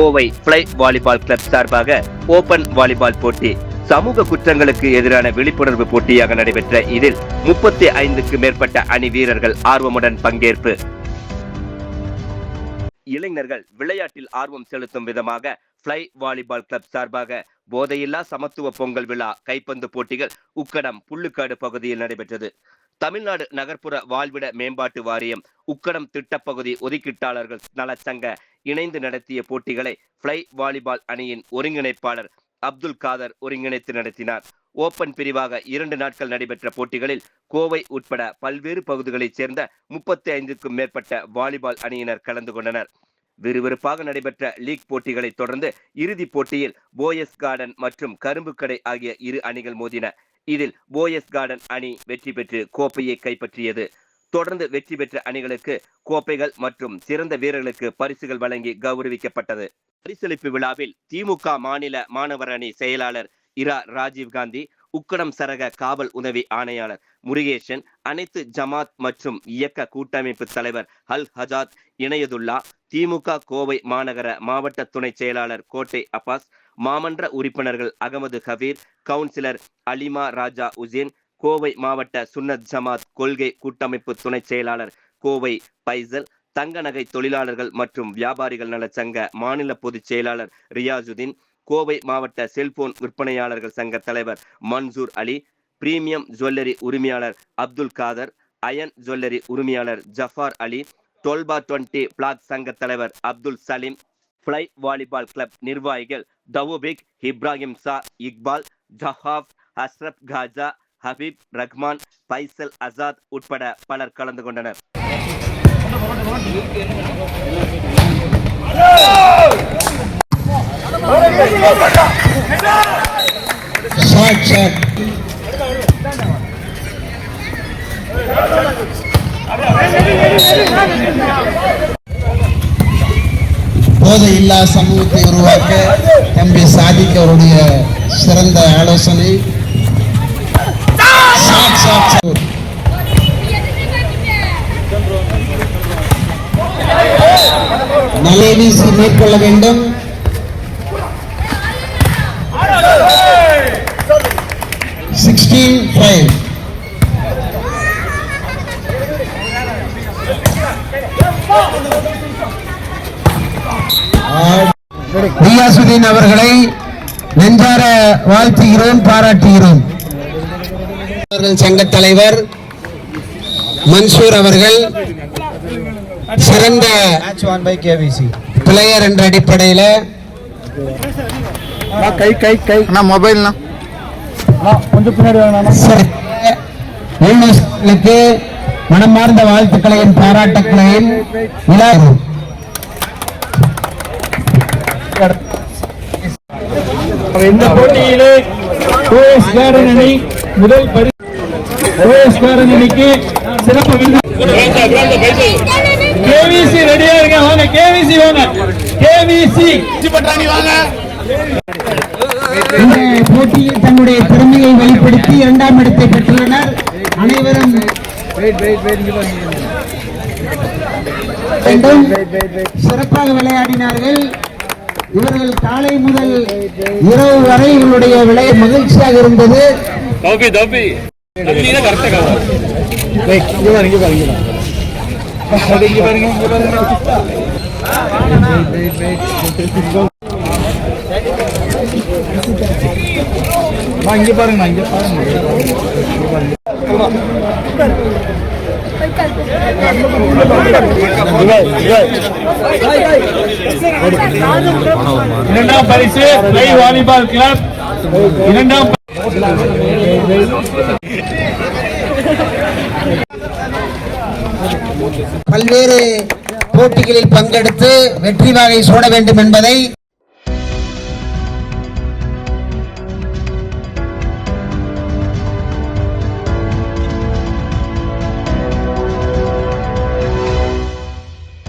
Kovai fly volleyball club சார்பாக open volleyball போட்டி சமூக குற்றங்களுக்கு எதிரான விழிப்புணர்வு போட்டியாக நடைபெற்ற இதில் முப்பத்தி ஐந்துக்கு மேற்பட்ட அணி வீரர்கள் ஆர்வமுடன் பங்கேற்பு. இளைஞர்கள் விளையாட்டில் ஆர்வம் செலுத்தும் விதமாக பிளை வாலிபால் கிளப் சார்பாக போதையில்லா சமத்துவ பொங்கல் விழா கைப்பந்து போட்டிகள் உக்கடம் புள்ளுக்காடு பகுதியில் நடைபெற்றது. தமிழ்நாடு நகர்ப்புற வாழ்விட மேம்பாட்டு வாரியம் உக்கடம் திட்டப்பகுதி ஒதுக்கீட்டாளர்கள் நலச்சங்க இணைந்து நடத்திய போட்டிகளை பிளை வாலிபால் அணியின் ஒருங்கிணைப்பாளர் அப்துல் காதர் ஒருங்கிணைத்து நடத்தினார். ஓபன் பிரிவாக இரண்டு நாட்கள் நடைபெற்ற போட்டிகளில் கோவை உட்பட பல்வேறு பகுதிகளைச் சேர்ந்த முப்பத்தி ஐந்துக்கும் மேற்பட்ட வாலிபால் அணியினர் கலந்து கொண்டனர். விறுவிறுப்பாக நடைபெற்ற லீக் போட்டிகளைத் தொடர்ந்து இறுதிப் போட்டியில் போயஸ் கார்டன் மற்றும் கரும்பு கடை ஆகிய இரு அணிகள் மோதின. இதில் போயஸ் கார்டன் அணி வெற்றி பெற்று கோப்பையை கைப்பற்றியது. தொடர்ந்து வெற்றி பெற்ற அணிகளுக்கு கோப்பைகள் மற்றும் சிறந்த வீரர்களுக்கு பரிசுகள் வழங்கி கௌரவிக்கப்பட்டது. பரிசளிப்பு விழாவில் திமுக மாநில மாணவர் அணி செயலாளர் இரா ராஜீவ்காந்தி உக்கடம் சரக காவல் உதவி ஆணையாளர் முருகேசன் அனைத்து ஜமாத் மற்றும் இயக்க கூட்டமைப்பு தலைவர் அல் ஹஜாத் இணையதுல்லா திமுக கோவை மாநகர மாவட்ட துணை செயலாளர் கோட்டை அப்பாஸ் மாமன்ற உறுப்பினர்கள் அகமது கபீர் கவுன்சிலர் அலிமா ராஜா உசேன் கோவை மாவட்ட சுன்னத் ஜமாத் கொள்கை கூட்டமைப்பு துணை செயலாளர் கோவை பைசல் தங்க நகை தொழிலாளர்கள் மற்றும் வியாபாரிகள் நல சங்க மாநில பொதுச் செயலாளர் ரியாசுதீன் கோவை மாவட்ட செல்போன் விற்பனையாளர்கள் சங்க தலைவர் மன்சூர் அலி பிரீமியம் ஜுவல்லரி உரிமையாளர் அப்துல் காதர் அயன் ஜுவல்லரி உரிமையாளர் ஜஃபார் அலி டொல்பா டுவெண்ட்டி பிளாக் சங்க தலைவர் Abdul Salim fly volleyball club நிர்வாகிகள் தவுபிக் இப்ராஹிம் சா இக்பால் ஜஹாப் அஸ்ரப் காஜா ஹபீப் ரஹ்மான் பைசல் அசாத் உட்பட பலர் கலந்து கொண்டனர். போதை இல்லா சமூகத்தை உருவாக்க தம்பி சாதிக் அவருடைய சிறந்த ஆலோசனை நலைவீசி மேற்கொள்ள வேண்டும். சிக்ஸ்டீன் ஃபைவ் ரியாசுதீன் அவர்களை நெஞ்சார வாழ்த்துகிறோம் பாராட்டுகிறோம். அவர்கள் சங்க தலைவர் மன்சூர் அவர்கள் சிறந்த பிளேயர் என்ற அடிப்படையில் கை கை கை அண்ணா. மொபைல்ண்ணா கொஞ்சம் பின்னாடி மனமார்ந்த வாழ்த்துக்களையும் பாராட்டுக்களையும் விழா இந்த போட்டியிலே முதல் பரி ஓஎஸ் கார்டன் அணிக்கு சிறப்பு கேவிசி ரெடியா இருங்க வாங்க கேவிசி வாங்க. கேவிசி பட்டாணி வாங்க இந்த போட்டியில் தன்னுடைய திறமையை வெளிப்படுத்தி இரண்டாம் இடத்தை பெற்றுள்ளனர் அனைவரும். சிறப்பாக விளையாடினார்கள். இவர்கள் காலை முதல் இரவு வரை இவருடைய விளை மகிழ்ச்சியாக இருந்தது. தோப்பி தோப்பி இங்க பாருங்க இங்க பாருங்க இங்க பாருங்க இரண்டாம் பரிசு வாலிபால் கிளப். இரண்டாம் பல்வேறு போட்டிகளில் பங்கெடுத்து வெற்றி வாகை சூட வேண்டும் என்பதை